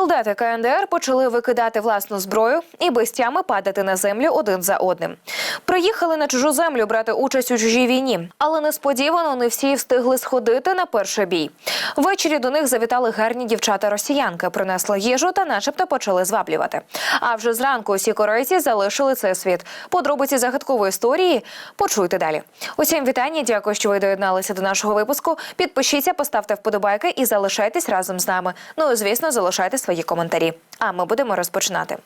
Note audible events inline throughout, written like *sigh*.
Солдати КНДР почали викидати власну зброю і без тями падати на землю один за одним. Приїхали на чужу землю брати участь у чужій війні, але несподівано не всі встигли сходити на перший бій. Ввечері до них завітали гарні дівчата-росіянки, принесли їжу та, начебто, почали зваблювати. А вже зранку усі корейці залишили цей світ. Подробиці загадкової історії почуйте далі. Усім вітання. Дякую, що ви доєдналися до нашого випуску. Підпишіться, поставте вподобайки і залишайтесь разом з нами. Ну і звісно, залишайте свої коментарі. А ми будемо розпочинати.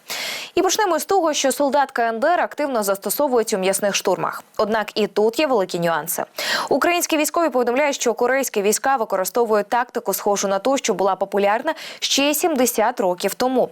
І почнемо з того, що солдат КНДР активно застосовують у м'ясних штурмах. Однак і тут є великі нюанси. Українські військові повідомляють, що корейські війська використовують тактику, схожу на ту, що була популярна ще 70 років тому.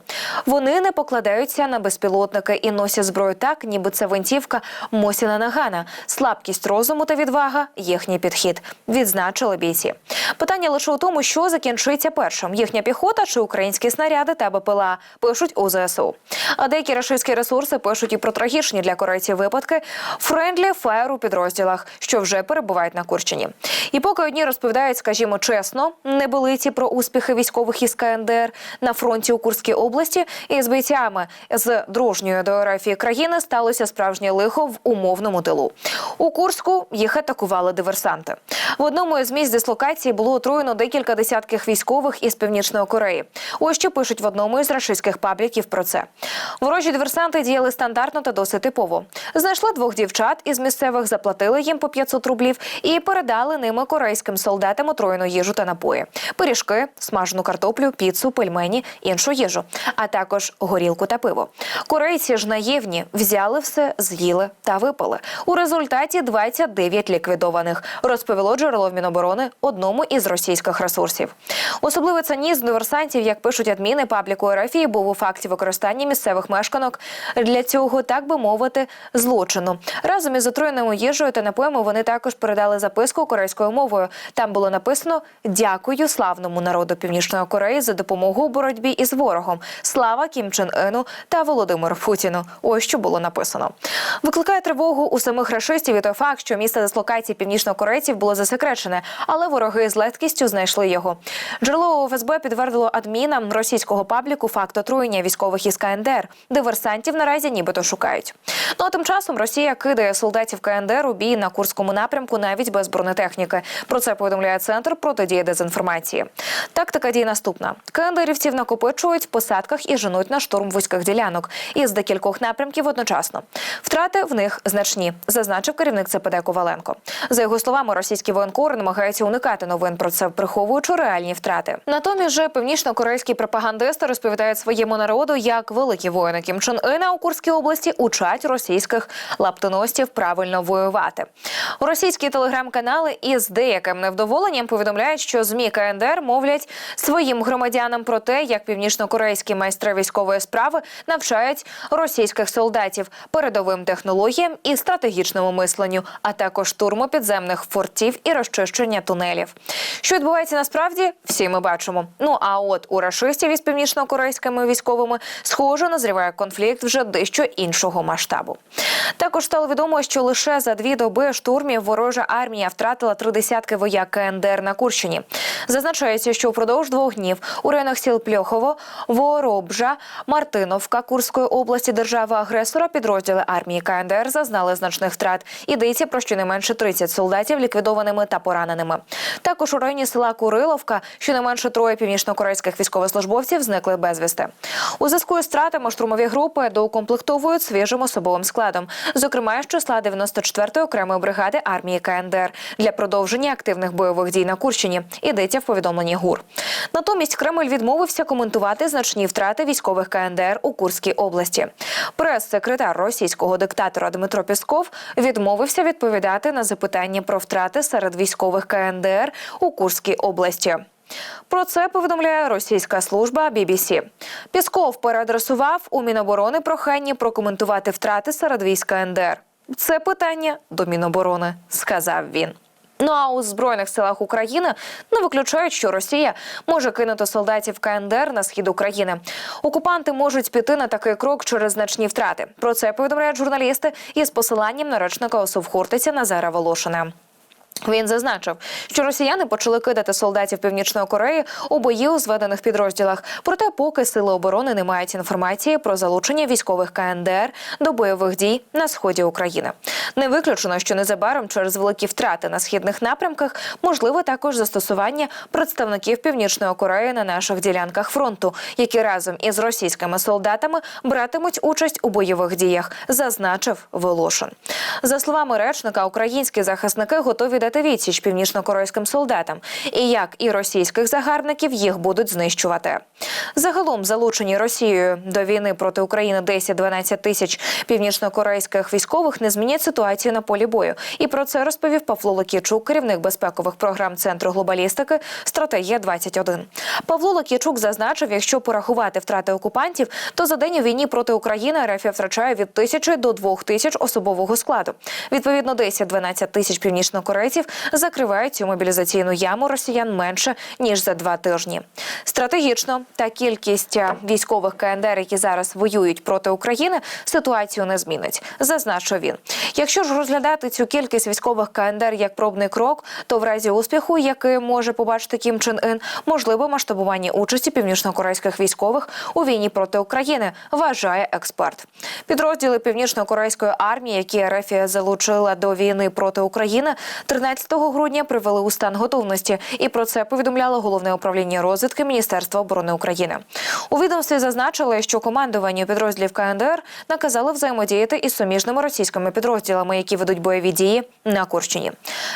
Вони не покладаються на безпілотники і носять зброю так, ніби це винтівка Мосіна Нагана. Слабкість розуму та відвага їхній підхід. Відзначили бійці. Питання лише у тому, що закінчиться першим: їхня піхота чи українські снаряди та БПЛА, пишуть у ЗСУ. А деякі рашистські ресурси пишуть і про трагічні для корейців випадки френдлі фаєр у підрозділах, що вже перебувають на Курщині. І поки одні розповідають, скажімо чесно, небелиці про успіхи військових із КНДР на фронті у Курській області, і з бійцями з дружньої до РФ країни сталося справжнє лихо в умовному тилу. У Курську їх атакували диверсанти. В одному із місць дислокації було отруєно декілька десятків військових із північної Кореї. Ось що пишуть в одному із рашистських пабліків про це. Ворожі диверсанти діяли стандартно та досить типово. Знайшли двох дівчат із місцевих, заплатили їм по 500 рублів і передали ними корейським солдатам отруєну їжу та напої: пиріжки, смажену картоплю, піцу, пельмені, іншу їжу, а також горілку та пиво. Корейці ж наївні взяли все, з'їли та випили. У результаті 29 ліквідованих, розповіло джерело в Міноборони одному із російських ресурсів. Особливий цинізм диверсантів, як пишуть адміни пабліку РФ, був у факті використання місцевих мешканок для цього, так би мовити, злочину. Разом із отруєною їжею та напоями вони також передали записку корейською мовою. Там було написано Дякую славному народу Північної Кореї за допомогу у боротьбі із ворогом. Слава Кім Чен Іну та Володимиру Путіну. Ось що було написано. Викликає тривогу у самих рашистів і той факт, що місце дислокації північнокорейців було засекречене, але вороги з легкістю знайшли його. Джерело у ФСБ підтвердило адмінам російського пабліку факт отруєння військових із КНДР. Диверсантів наразі нібито шукають. Ну а тим часом Росія кидає солдатів КНДР у бій на Курському напрямку навіть без бронетехніки. Про це повідомляє центр протидії дезінформації. Тактика дій наступна: КНДРівців накопичують в посадках і женуть на штурм вузьких ділянок із декількох напрямків одночасно. Втрати в них значні, зазначив керівник ЦПД Коваленко. За його словами, російські воєнкори намагаються уникати новин про це, приховуючи реальні втрати. Натомість же північно-корейські пропагандисти розповідають своєму народу, як великі воїни Кім Чен Ина у Курській області учать російських лаптоносців правильно воювати. Російські телеграм-канали із деяким невдоволенням повідомляють, що змі КНДР мовлять своїм громадянам про те, як північно-корейські майстри військової справи навчають російських солдатів передовим технологіям і стратегічному мисленню, а також штурму підземних фортів і розчищення тунелів. Що відбувається насправді, всі ми бачимо. Ну а от у рашистів із північно-корейськими військовими схоже назріває конфлікт вже дещо іншого масштабу. Також стало відомо, що лише за дві доби штурмів ворожа армія втратила три десятки вояк КНДР на Курщині. Зазначається, що впродовж двох днів у районах сіл Пльохово, Воробжа, Мартиновка Курської області держави-агресора підрозділи армії КНДР зазнали значних втрат. Йдеться про щонайменше 30 солдатів ліквідованими та пораненими. Також у районі села Куриловка щонайменше троє північно-корейських військовослужбовців зникли безвісти. У зв'язку із втратами штурмові групи доукомплектовують свіжим особовим складом, зокрема з числа 94-ї окремої бригади армії КНДР для продовження активних бойових дій на Курщині. Йдеться в повідомленні ГУР. Натомість Кремль відмовився коментувати значні втрати військових КНДР у Курській області. Прес-секретар російського диктатора Дмитро Пісков відмовився відповідати на запитання про втрати серед військових КНДР у Курській області. Про це повідомляє російська служба BBC. Пісков переадресував у Міноборони прохання прокоментувати втрати серед військ КНДР. Це питання до Міноборони, сказав він. Ну а у збройних силах України не виключають, що Росія може кинути солдатів КНДР на схід України. Окупанти можуть піти на такий крок через значні втрати. Про це повідомляють журналісти із посиланням на речника ОСУВ Хортиця Назара Волошина. Він зазначив, що росіяни почали кидати солдатів Північної Кореї у бої у зведених підрозділах. Проте, поки сили оборони не мають інформації про залучення військових КНДР до бойових дій на сході України. Не виключено, що незабаром через великі втрати на східних напрямках можливо також застосування представників Північної Кореї на наших ділянках фронту, які разом із російськими солдатами братимуть участь у бойових діях, зазначив Волошин. За словами речника, українські захисники готові дати відсіч північно-корейським солдатам, і як і російських загарбників їх будуть знищувати. Загалом залучені Росією до війни проти України 10-12 тисяч північно-корейських військових не змінять ситуацію на полі бою. І про це розповів Павло Лакічук, керівник безпекових програм Центру глобалістики Стратегія 21 Павло Лакічук зазначив, якщо порахувати втрати окупантів, то за день у війні проти України РФ втрачає від тисячі до двох тисяч особового складу. Відповідно, 10-12 тисяч північнокорейців закривають цю мобілізаційну яму росіян менше ніж за два тижні. Стратегічно та кількість військових КНДР, які зараз воюють проти України, ситуацію не змінить. Зазначив він. Якщо ж розглядати цю кількість військових КНДР як пробний крок, то в разі успіху, який може побачити Кім Чен Ін, можливо масштабування участі північнокорейських військових у війні проти України, вважає експерт. Підрозділи північно-корейської армії, які РФ залучила до війни проти України, 13 грудня привели у стан готовності, і про це повідомляло головне управління розвідки Міністерства оборони України. У відомстві зазначили, що командуванню підрозділів КНДР наказали взаємодіяти із суміжними російськими підрозділами, які ведуть бойові дії на Курщині.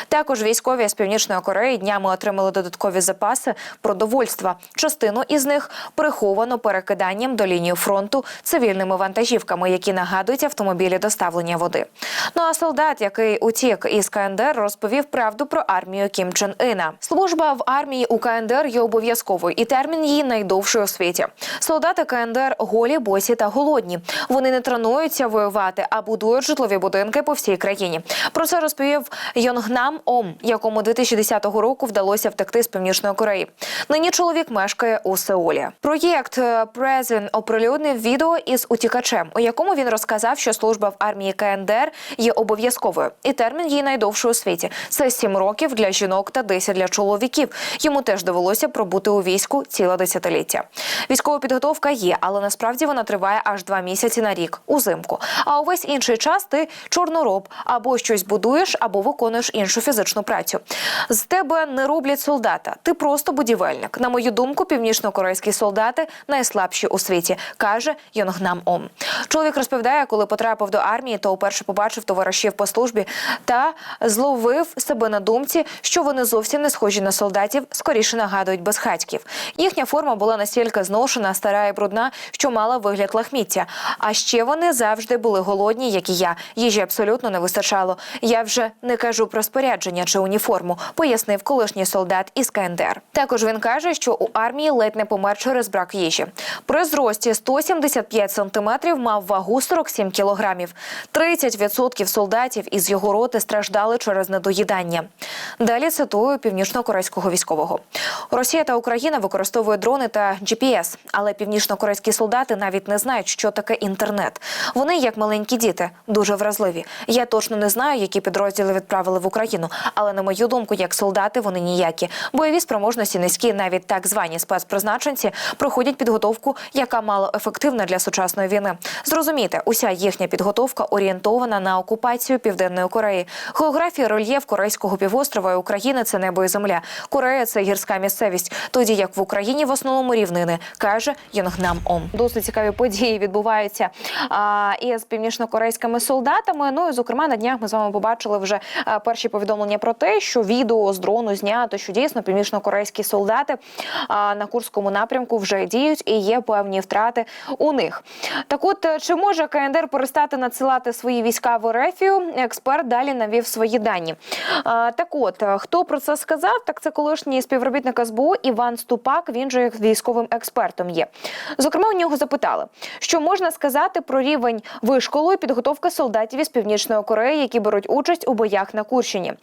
Також військові з північної Кореї днями отримали додаткові запаси продовольства. Частину із них приховано перекиданням до лінії фронту цивільними вантажівками, які нагадують автомобілі доставлення води. Ну а солдат, який утік із КНДР, розповів правду про армію Кім Чен Іна. Служба в армії у КНДР є обов'язковою, і термін її найдовший у світі. Солдати КНДР голі, босі та голодні. Вони не тренуються воювати, а будують житлові будинки по всій країні. Про це розповів Йонгнам Ом, якому 2010 року вдалося втекти з північної Кореї. Нині чоловік мешкає у Сеулі. Проєкт Презен оприлюднив відео із утікачем, у якому він розказав, що служба в армії КНДР є обов'язковою, і термін її найдовший у світі. Це 7 років для жінок та 10 для чоловіків. Йому теж довелося пробути у війську ціле десятиліття. Військова підготовка є, але насправді вона триває аж два місяці на рік узимку. А увесь інший час ти чорнороб або щось будуєш, або виконуєш іншу фізичну працю. З тебе не роблять солдата. Ти просто будівельник. На мою думку, північно-корейські солдати найслабші у світі, каже Йонгнам Ом. Чоловік розповідає, коли потрапив до армії, то вперше побачив товаришів по службі та зловив себе на думці, що вони зовсім не схожі на солдатів, скоріше нагадують безхатьків. Їхня форма була настільки зношена, стара і брудна, що мала вигляд лахміття. А ще вони завжди були голодні, як і я. Їжі абсолютно не вистачало. Я вже не кажу про спорядження чи уніформу, пояснив колишній солдат із КНДР. Також він каже, що у армії ледь не помер через брак їжі. При зрості 175 сантиметрів мав вагу 47 кілограмів. 30% солдатів із його роти страждали через недоїдання. Далі цитую північно-корейського військового. Росія та Україна використовують дрони та GPS, але північно-корейські солдати навіть не знають, що таке інтернет. Вони, як маленькі діти, дуже вразливі. Я точно не знаю, які підрозділи відправили в Україну, але на мою думку, як солдати, вони ніякі. Бойові спроможності низькі, навіть так звані спецпризначенці проходять підготовку, яка мало ефективна для сучасної війни. Зрозумійте, уся їхня підготовка орієнтована на окупацію Південної Кореї. Географія рельєф Корейського півострова і України це небо і земля. Корея це гірська місцевість, тоді як в Україні в основному рівнини, каже Йонгнам Ом. Досить цікаві події відбуваються а, із північно-корейськими солдатами. Ну і зокрема на днях ми з вами побачили вже перші повідомлення про те, що відео з дрону знято, що дійсно північно-корейські солдати а, на курському напрямку вже діють і є певні втрати у них. Так, от чи може КНДР перестати надсилати свої війська в Ерефію? Експерт далі навів свої дані. Так, от е, хто про це сказав? Так це колишній співробітник СБУ Іван Ступак. Він же військовим експертом є. Зокрема, у нього запитали, що можна сказати про рівень вишколу і підготовки солдатів із північної Кореї, які беруть участь у боях на Курщині.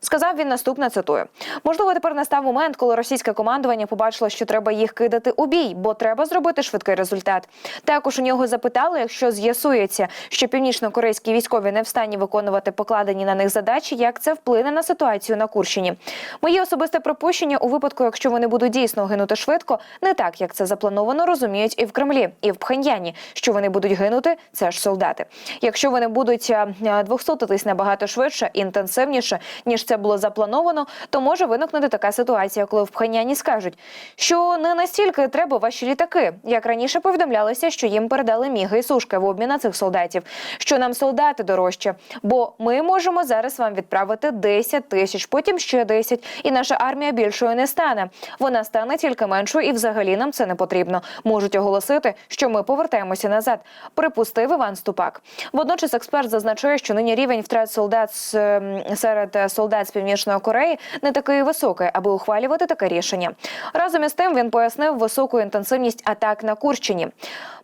Сказав він наступне цитую: можливо, тепер настав момент, коли російське командування побачило, що треба їх кидати у бій, бо треба зробити швидкий результат. Також у нього запитали, якщо з'ясується, що північно-корейські військові не в стані виконувати покладені на них задачі, як це вплине на ситуацію на Курщині. Моє особисте припущення у випадку, якщо вони будуть дійсно гинути швидко, не так як це заплановано, розуміють і в Кремлі, і в Пхеньяні, що вони будуть гинути, це ж солдати. Якщо вони будуть двохсотитись набагато швидше інтенсивніше, ніж це було заплановано, то може виникнути така ситуація, коли в Пхеньяні скажуть, що не настільки треба ваші літаки, як раніше повідомлялося, що їм передали міги і сушки в обмін на цих солдатів, що нам солдати дорожче, бо ми можемо зараз вам відправити 10 тисяч, потім ще 10, і наша армія більшою не стане. Вона стане тільки меншою, і взагалі нам це не потрібно. Можуть оголосити, що ми повертаємося назад. Припустив Іван Ступак. Водночас експерт зазначає, що нині рівень втрат солдат ем, серед солдат з північної Кореї не такий високий, аби ухвалювати таке рішення. Разом із тим він пояснив високу інтенсивність атак на Курщині.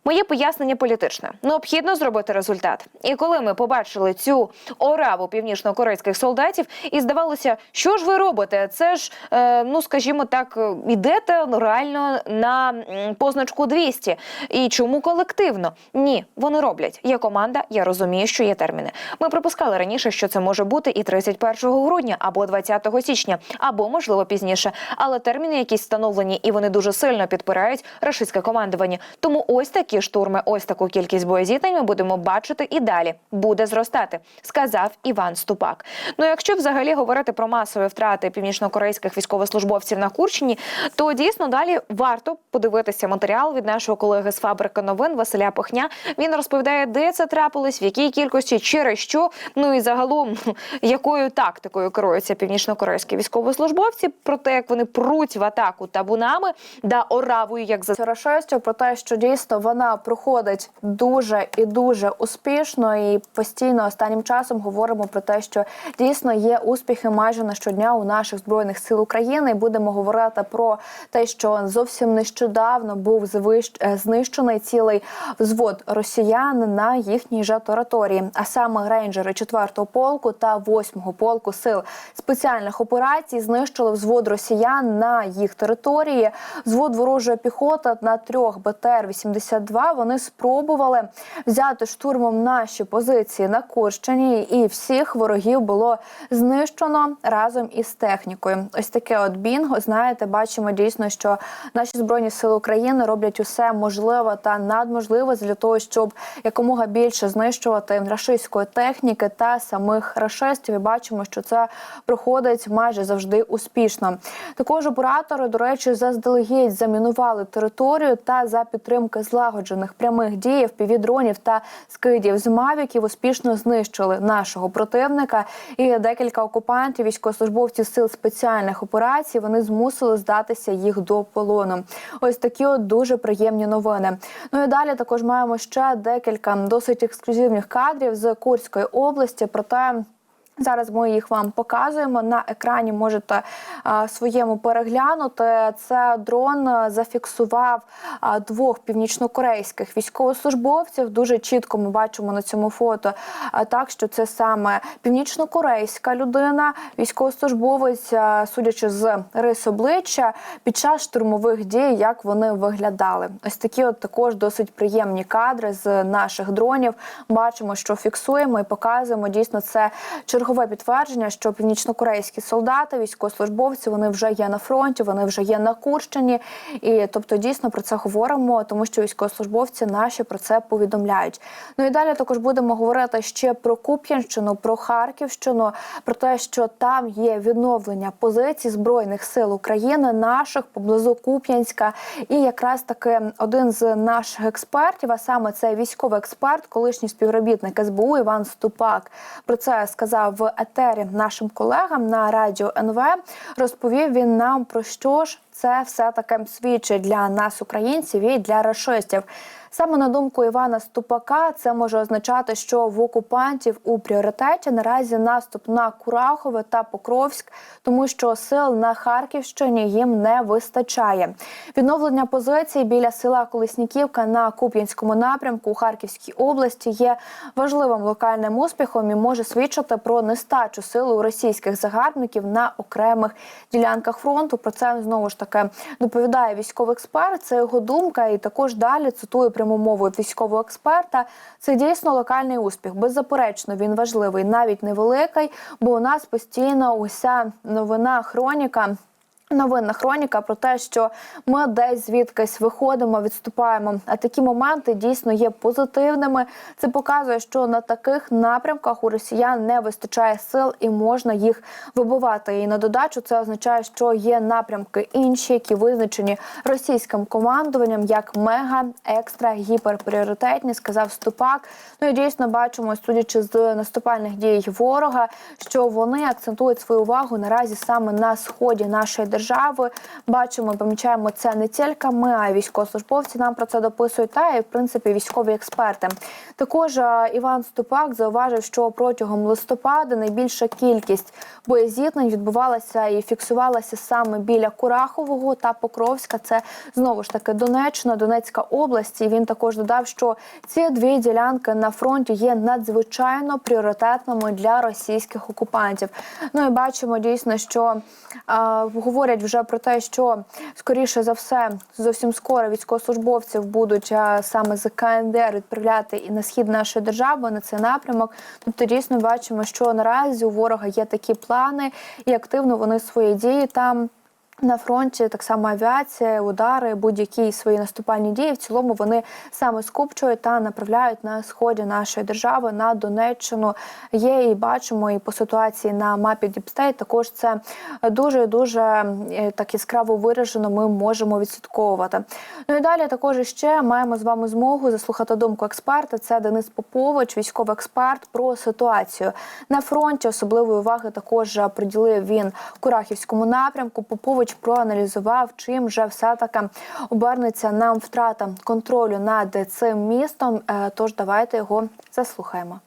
Моє пояснення політичне. Необхідно зробити результат. І коли ми побачили цю ораву північно-корейських солдатів, і здавалося, що ж ви робите? Це ж, е, ну скажімо так, ідете реально на позначку 200. І чому колективно? Ні, вони роблять. Є команда, я розумію, що є терміни. Ми припускали раніше, що це може бути і 31 грудня, або 20 січня, або можливо пізніше. Але терміни якісь встановлені, і вони дуже сильно підпирають рашистське командування. Тому ось такі штурми, ось таку кількість боєзіткнень ми будемо бачити і далі буде зростати, сказав Іван Ступак. Ну якщо взагалі говорити про масові втрати північнокорейських військовослужбовців на Курщині, то дійсно далі варто подивитися матеріал від нашого колеги з фабрики новин Василя Похня. Він розповідає, де це трапилось, в якій кількості, через що. Ну і загалом *laughs* якою тактикою керуються північнокорейські військовослужбовці, про те, як вони пруть в атаку табунами да оравою, як за Рашистів про те, що дійсно вона проходить дуже і дуже успішно, і постійно останнім часом говоримо про те, що дійсно є успіхи майже на щодня у наших збройних сил України. І будемо говорити про те, що зовсім нещодавно був звищ... е, знищений цілий взвод росіян на їхній же території, а саме рейнджери 4-го полку та 8-го полку сил спеціальних операцій знищили взвод росіян на їх території. Взвод ворожої піхоти на трьох БТР-82 вони спробували взяти штурмом наші позиції на Курщині, і всіх ворогів було знищено разом із технікою. Ось таке от бінго. Знаєте, бачимо дійсно, що наші збройні сили України роблять усе можливе та надможливе для того, щоб якомога більше знищувати рашистської техніки та самих рашистів. І бачимо, що це проходить майже завжди успішно. Також оператори, до речі, заздалегідь замінували територію та за підтримки злагоджених прямих дій півдронів та скидів з мавіків успішно знищили нашого противника. І декілька окупантів, військовослужбовців сил спеціальних операцій, вони змусили здатися їх до полону. Ось такі от дуже приємні новини. Ну і далі також маємо ще декілька досить ексклюзивних кадрів з Курської області. Проте Зараз ми їх вам показуємо на екрані. Можете своєму переглянути. Це дрон зафіксував двох північнокорейських військовослужбовців. Дуже чітко ми бачимо на цьому фото. А, так що це саме північнокорейська людина, військовослужбовець, судячи з рис обличчя, під час штурмових дій, як вони виглядали. Ось такі, от також досить приємні кадри з наших дронів. Бачимо, що фіксуємо і показуємо. Дійсно, це чергове підтвердження, що північнокорейські солдати, військовослужбовці, вони вже є на фронті, вони вже є на Курщині. І тобто дійсно про це говоримо, тому що військовослужбовці наші про це повідомляють. Ну і далі також будемо говорити ще про Куп'янщину, про Харківщину, про те, що там є відновлення позицій збройних сил України, наших поблизу Куп'янська. І якраз таки один з наших експертів, а саме це військовий експерт, колишній співробітник СБУ Іван Ступак, про це сказав в етері нашим колегам на радіо НВ. Розповів він нам про що ж це все таке свідчить для нас, українців, і для рашистів. Саме на думку Івана Ступака, це може означати, що в окупантів у пріоритеті наразі наступ на Курахове та Покровськ, тому що сил на Харківщині їм не вистачає. Відновлення позицій біля села Колесніківка на Куп'янському напрямку у Харківській області є важливим локальним успіхом і може свідчити про нестачу сил у російських загарбників на окремих ділянках фронту. Про це знову ж таки таки доповідає військовий експерт. Це його думка, і також далі цитую пряму мову військового експерта. Це дійсно локальний успіх. Беззаперечно він важливий, навіть невеликий, бо у нас постійно уся новина хроніка. Новинна хроніка про те, що ми десь звідкись виходимо, відступаємо. А такі моменти дійсно є позитивними. Це показує, що на таких напрямках у росіян не вистачає сил і можна їх вибивати. І на додачу це означає, що є напрямки інші, які визначені російським командуванням як мега, екстра, гіперпріоритетні, сказав Ступак. Ну і дійсно бачимо, судячи з наступальних дій ворога, що вони акцентують свою увагу наразі саме на сході нашої держави. Бачимо, помічаємо це не тільки ми, а й військовослужбовці нам про це дописують, та й в принципі військові експерти. Також е, Іван Ступак зауважив, що протягом листопада найбільша кількість боєзіткнень відбувалася і фіксувалася саме біля Курахового та Покровська. Це знову ж таки Донеччина, Донецька область. І він також додав, що ці дві ділянки на фронті є надзвичайно пріоритетними для російських окупантів. Ну і бачимо дійсно, що е, говорять вже про те, що скоріше за все зовсім скоро військовослужбовців будуть саме з КНДР відправляти і на схід нашої держави на цей напрямок. Тобто дійсно бачимо, що наразі у ворога є такі плани, і активно вони свої дії там. На фронті так само авіація, удари, будь-які свої наступальні дії. В цілому вони саме скупчують та направляють на сході нашої держави на Донеччину. Є і бачимо і по ситуації на мапі Діпстейт. Також це дуже дуже е, так яскраво виражено. Ми можемо відслідковувати. Ну і далі також ще маємо з вами змогу заслухати думку експерта. Це Денис Попович, військовий експерт, про ситуацію на фронті. Особливої уваги також приділив він Курахівському напрямку. Попович проаналізував, чим же все таки обернеться нам втрата контролю над цим містом. Е, Тож давайте його заслухаємо.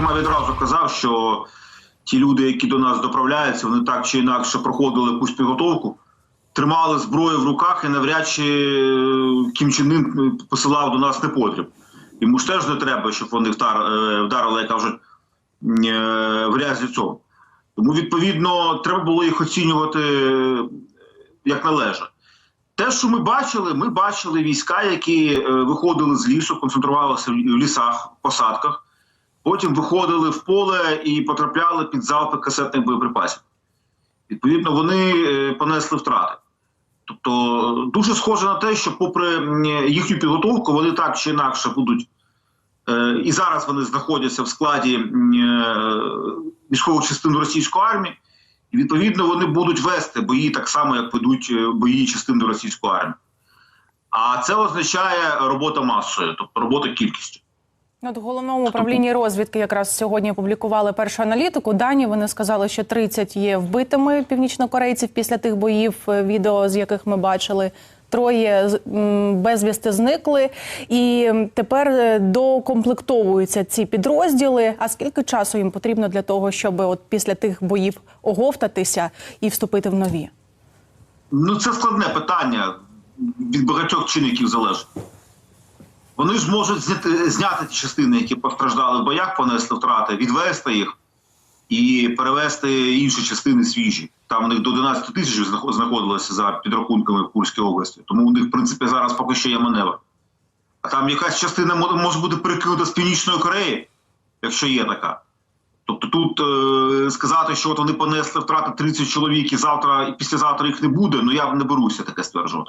Я відразу казав, що ті люди, які до нас доправляються, вони так чи інакше проходили якусь підготовку, тримали зброю в руках і навряд чи е, Кім Чен Ын посилав до нас непотріб. Йому ж теж не треба, щоб вони е, вдарили, як кажуть, в ряд цього. Тому, відповідно, треба було їх оцінювати е, як належить. Те, що ми бачили, ми бачили війська, які е, виходили з лісу, концентрувалися в лісах, в посадках. Потім виходили в поле і потрапляли під залпи касетних боєприпасів. Відповідно, вони е, понесли втрати. Тобто, дуже схоже на те, що, попри їхню підготовку, вони так чи інакше будуть. І зараз вони знаходяться в складі м, е, військових частин російської армії, і відповідно вони будуть вести бої так само, як ведуть е, бої частин російської армії. А це означає робота масою, тобто робота кількістю. От в головному управлінні розвідки якраз сьогодні опублікували першу аналітику. Дані вони сказали, що 30 є вбитими північнокорейців після тих боїв, е, відео з яких ми бачили. Троє безвісти зникли, і тепер е, докомплектовуються ці підрозділи. А скільки часу їм потрібно для того, щоб от після тих боїв оговтатися і вступити в нові? Ну, це складне питання від багатьох чинників залежить. Вони ж можуть зняти, ті частини, які постраждали в боях, понесли втрати, відвести їх і перевести інші частини свіжі. Там у них до 11 тисяч знаходилося за підрахунками в Курській області. Тому у них, в принципі, зараз поки що є маневр. А там якась частина може бути перекинута з Північної Кореї, якщо є така. Тобто тут е, сказати, що от вони понесли втрати 30 чоловік і завтра і післязавтра їх не буде, ну я б не беруся таке стверджувати.